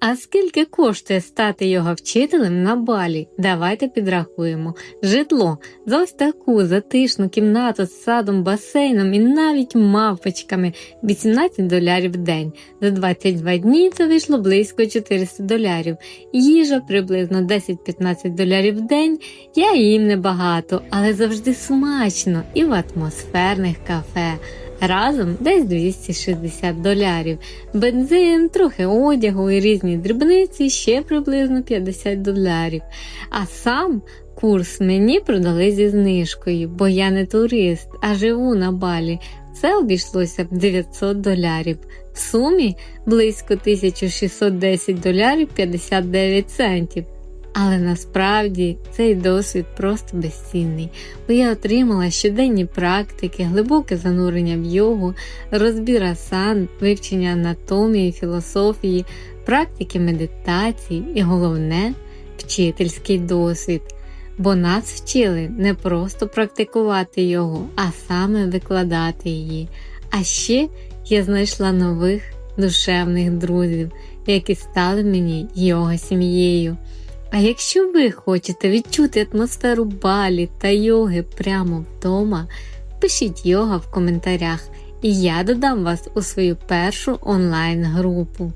А скільки коштує стати його вчителем на балі? Давайте підрахуємо. Житло за ось таку затишну кімнату з садом, басейном і навіть мавпочками 18 долярів в день. За 22 дні це вийшло близько 400 долярів. Їжа приблизно 10-15 долярів в день. Я їм небагато, але завжди смачно і в атмосферних кафе. Разом десь 260 долярів. Бензин, трохи одягу і різні дрібниці ще приблизно 50 долярів. А сам курс мені продали зі знижкою, бо я не турист, а живу на балі. Це обійшлося б 900 долярів. В сумі близько 1610 долярів 59 центів. Але насправді цей досвід просто безцінний, бо я отримала щоденні практики, глибоке занурення в йогу, розбір асан, вивчення анатомії, філософії, практики медитації і головне вчительський досвід. Бо нас вчили не просто практикувати його, а саме викладати її. А ще я знайшла нових душевних друзів, які стали мені йога сім'єю. А якщо ви хочете відчути атмосферу балі та йоги прямо вдома, пишіть йога в коментарях, і я додам вас у свою першу онлайн групу.